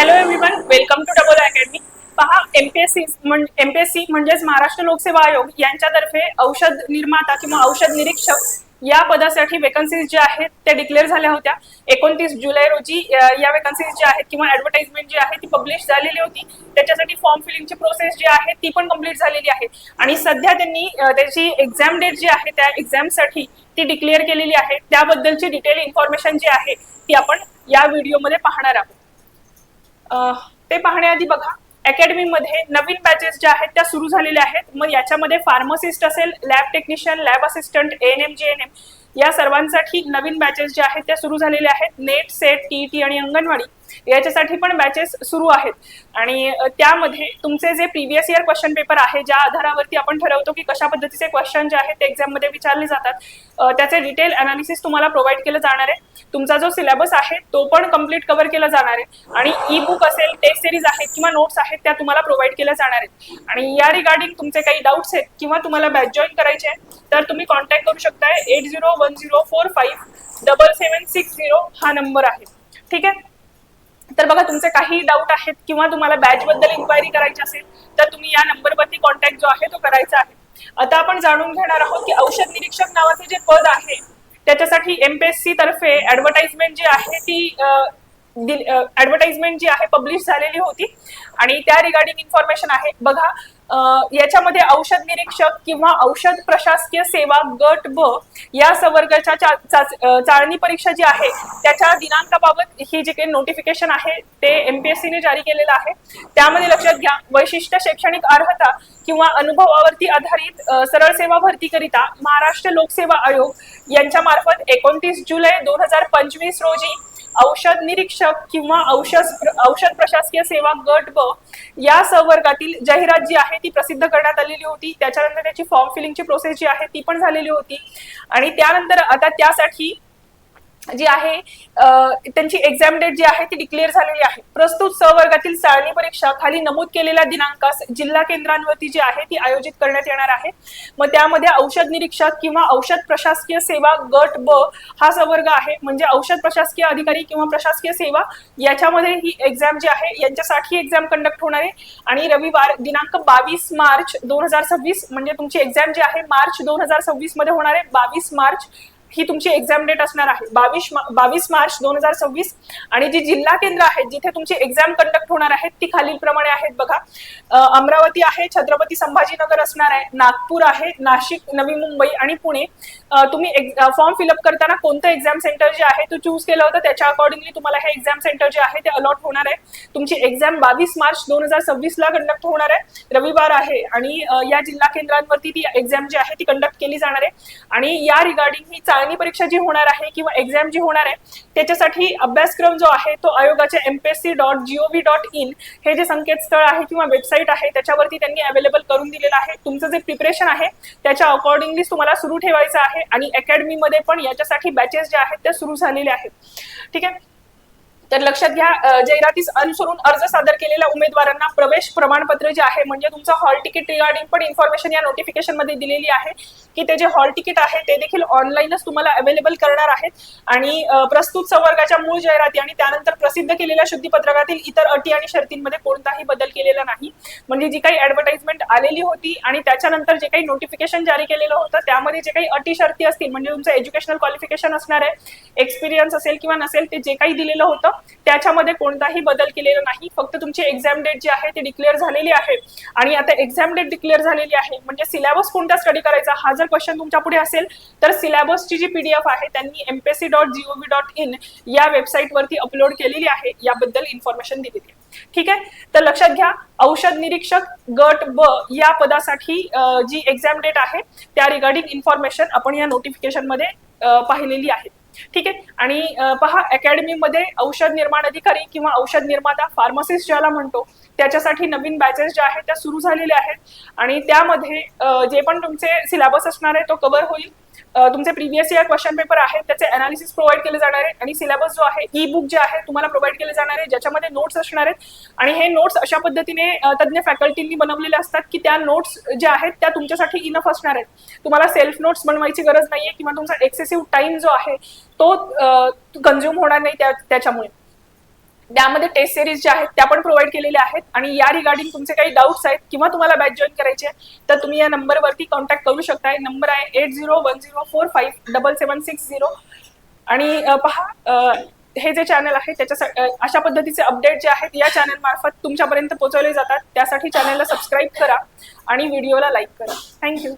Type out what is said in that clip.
Hello everyone welcome to double academy पहा MPSC MPSC म्हणजेच महाराष्ट्र लोकसेवा आयोग यांच्यातर्फे औषध निर्माता किंवा औषध निरीक्षक या पदासाठी वेकन्सीज ज्या आहेत त्या डिक्लेअर झाल्या होत्या. एकोणतीस जुलै रोजी या वेकन्सीज ज्या आहेत किंवा ऍडव्हर्टाइजमेंट जी आहे ती पब्लिश झालेली होती. त्याच्यासाठी फॉर्म फिलिंगची प्रोसेस जी आहे ती पण कंप्लीट झालेली आहे. आणि सध्या त्यांनी त्याची एक्झाम डेट जी आहे त्या एक्झामसाठी ती डिक्लेअर केलेली आहे. त्याबद्दलची डिटेल इन्फॉर्मेशन जी आहे ती आपण या व्हिडिओमध्ये पाहणार आहोत. ते पाहण्याआधी बघा अकॅडमी मध्ये नवीन बॅचेस ज्या आहेत त्या सुरू झालेल्या आहेत. मग याच्यामध्ये फार्मसिस्ट असेल lab technician lab assistant N M G N M या सर्वांसाठी नवीन बॅचेस ज्या आहेत त्या सुरू झालेल्या आहेत. नेट सेट टी आणि अंगणवाडी. याच्यासाठी पण बॅचेस सुरू आहेत. आणि त्यामध्ये तुमचे जे प्रिव्हियस इयर क्वेश्चन पेपर आहे ज्या आधारावरती आपण ठरवतो की कशा पद्धतीचे क्वेश्चन जे आहेत ते एक्झाममध्ये विचारले जातात. त्याचे डिटेल अनालिसिस तुम्हाला प्रोव्हाइड केलं जाणार आहे. तुमचा जो सिलेबस आहे तो पण कंप्लीट कव्हर केला जाणार आहे. आणि ई बुक असेल टेस्ट सिरीज आहेत किंवा नोट्स आहेत त्या तुम्हाला प्रोव्हाइड केल्या जाणार आहेत. आणि या रिगार्डिंग तुमचे काही डाऊट्स आहेत किंवा तुम्हाला बॅच जॉईन करायचे आहे तर तुम्ही कॉन्टॅक्ट करू शकताय. Eight zero one zero four five double seven six zero हा नंबर आहे. ठीक आहे? तर बघा तुमचे काही डाऊट आहेत किंवा तुम्हाला बॅच बद्दल इन्क्वायरी करायची असेल तर तुम्ही या नंबरवरती कॉन्टॅक्ट जो आहे तो करायचा आहे. आता आपण जाणून घेणार आहोत की औषध निरीक्षक नावाचे जे पद आहे त्याच्यासाठी एमपीएससी तर्फे ऍडव्हर्टाइजमेंट जी आहे ती ऍडव्हर्टाइजमेंट जी आहे पब्लिश झालेली होती. आणि त्या रिगार्डिंग इन्फॉर्मेशन आहे. बघा याच्यामध्ये औषध निरीक्षक किंवा औषध प्रशासकीय सेवा गट ब या संवर्गाच्या चाच- चाळणी परीक्षा जी आहे त्याच्या दिनांकाबाबत ही जी काही नोटिफिकेशन आहे ते एमपीएससी ने जारी केलेलं आहे. त्यामध्ये लक्षात घ्या वैशिष्ट्य शैक्षणिक अर्हता किंवा अनुभवावरती आधारित सरळ सेवा भरतीकरिता महाराष्ट्र लोकसेवा आयोग यांच्या मार्फत एकोणतीस जुलै दोन हजार पंचवीस रोजी औषध निरीक्षक किंवा औषध औषध प्रशासकीय सेवा गट ब या संवर्गातील जाहिरात जी आहे ती प्रसिद्ध करण्यात आलेली होती. त्याच्यानंतर त्याची फॉर्म फिलिंगची प्रोसेस जी आहे ती पण झालेली होती. आणि त्यानंतर आता त्यासाठी जी आहे त्यांची एक्झाम डेट जी आहे ती डिक्लेअर झालेली आहे. प्रस्तुत सवर्गातील चाळणी परीक्षा खाली नमूद केलेल्या दिनांकास जिल्हा केंद्रांवरती जी आहे ती आयोजित करण्यात येणार आहे. मग त्यामध्ये औषध निरीक्षक किंवा औषध प्रशासकीय सेवा गट ब हा सवर्ग आहे. म्हणजे औषध प्रशासकीय अधिकारी किंवा प्रशासकीय सेवा याच्यामध्ये ही एक्झाम जी आहे यांच्यासाठी एक्झाम कंडक्ट होणार आहे. आणि रविवार दिनांक बावीस मार्च दोन हजार सव्वीस म्हणजे तुमची एक्झाम जी आहे मार्च दोन हजार सव्वीसमध्ये होणार आहे. बावीस मार्च ही तुमची एक्झाम डेट असणार आहे. बावीस बावीस मार्च दोन हजार सव्वीस आणि जी जिल्हा केंद्र आहेत जिथे तुमची एक्झाम कंडक्ट होणार आहेत ती खालीलप्रमाणे आहेत बघा. अमरावती आहे छत्रपती संभाजीनगर असणार आहे नागपूर आहे नाशिक नवी मुंबई आणि पुणे. तुम्ही फॉर्म फिलअप करताना कोणतं एक्झाम सेंटर जे आहे तो चूज केलं होतं. त्याच्या अकॉर्डिंगली तुम्हाला हे एक्झाम सेंटर जे आहे ते अलॉट होणार आहे. तुमची एक्झाम बावीस मार्च दोन हजार सव्वीस ला कंडक्ट होणार आहे. रविवार आहे आणि या जिल्हा केंद्रांवरती ती एक्झाम जी आहे ती कंडक्ट केली जाणार आहे. आणि या रिगार्डिंग ही चाळणी परीक्षा जी होणार आहे किंवा एक्झाम जी होणार आहे त्याच्यासाठी अभ्यासक्रम जो आहे तो आयोगाच्या MPSC dot gov dot in हे जे संकेतस्थळ आहे किंवा वेबसाईट आहे त्याच्यावरती त्यांनी अवेलेबल करून दिलेलं आहे. तुमचं जे प्रिपरेशन आहे त्याच्या अकॉर्डिंगली तुम्हाला सुरू ठेवायचं आहे आणि अकॅडमीमध्ये पण याच्यासाठी बॅचेस जे आहेत त्या सुरू झालेले आहेत. ठीक आहे? तर लक्षात घ्या जाहिरातीस अनुसरून अर्ज सादर केलेल्या उमेदवारांना प्रवेश प्रमाणपत्र जे आहे म्हणजे तुमचं हॉल तिकीट रिगार्डिंग पण इन्फॉर्मेशन या नोटिफिकेशनमध्ये दिलेली आहे की ते जे हॉल तिकीट आहे ते देखील ऑनलाईनच तुम्हाला अवेलेबल करणार आहेत. आणि प्रस्तुत संवर्गाच्या मूळ जाहिराती आणि त्यानंतर प्रसिद्ध केलेल्या शुद्धीपत्रकातील इतर अटी आणि शर्तींमध्ये कोणताही बदल केलेला नाही. म्हणजे जी काही ऍडव्हर्टाइजमेंट आलेली होती आणि त्याच्यानंतर जे काही नोटिफिकेशन जारी केलेलं होतं त्यामध्ये जे काही अटी शर्ती असतील म्हणजे तुमचं एज्युकेशनल क्वालिफिकेशन असणार आहे एक्सपिरियन्स असेल किंवा नसेल ते जे काही दिलेलं होतं त्याच्यामध्ये कोणताही बदल केलेला नाही. फक्त तुमची एक्झाम डेट जी आहे ती डिक्लेअर झालेली आहे. आणि आता एक्झाम डेट डिक्लेअर झालेली आहे म्हणजे सिलेबस कोणता स्टडी करायचा हा जर क्वेश्चन तुमच्यापुढे असेल तर सिलेबसची जी पीडीएफ आहे त्यांनी MPSC dot gov dot in या वेबसाईट वरती अपलोड केलेली आहे. याबद्दल इन्फॉर्मेशन दिलेली आहे. ठीक आहे? तर लक्षात घ्या औषध निरीक्षक गट ब या पदासाठी जी एक्झाम डेट आहे त्या रिगार्डिंग इन्फॉर्मेशन आपण या नोटिफिकेशनमध्ये पाहिलेली आहे. ठीक आहे? आणि पहा अकॅडमीमध्ये औषध निर्माण अधिकारी किंवा औषध निर्माता फार्मसिस्ट ज्याला म्हणतो त्याच्यासाठी नवीन बॅचेस ज्या आहेत त्या सुरू झालेल्या आहेत. आणि त्यामध्ये जे पण तुमचे सिलेबस असणार आहे तो कव्हर होईल. तुमचे प्रिव्हियस इयर क्वेश्चन पेपर आहेत त्याचे अनालिसिस प्रोव्हाइड केले जाणार आहे आणि सिलेबस जो आहे ई बुक जे आहे तुम्हाला प्रोव्हाइड केले जाणार आहे ज्याच्यामध्ये नोट्स असणार आहेत. आणि हे नोट्स अशा पद्धतीने तज्ज्ञ फॅकल्टींनी बनवलेले असतात की त्या नोट्स ज्या आहेत त्या तुमच्यासाठी इनफ असणार आहेत. तुम्हाला सेल्फ नोट्स बनवायची गरज नाहीये किंवा तुमचा एक्सेसिव्ह टाइम जो आहे तो कन्झ्युम होणार नाही त्या त्याच्यामुळे. त्यामध्ये टेस्ट सिरीज ज्या आहेत त्या पण प्रोव्हाइड केलेल्या आहेत. आणि या रिगार्डिंग तुमचे काही डाऊट्स आहेत किंवा तुम्हाला बॅच जॉईन करायचे तर तुम्ही या नंबरवरती कॉन्टॅक्ट करू शकताय. नंबर आहे eight zero one zero four five double seven six zero आणि पहा हे जे चॅनल आहे त्याच्या अशा पद्धतीचे अपडेट जे आहेत या चॅनल मार्फत तुमच्यापर्यंत पोहोचवले जातात. त्यासाठी चॅनलला सबस्क्राईब करा आणि व्हिडिओला लाईक करा. थँक्यू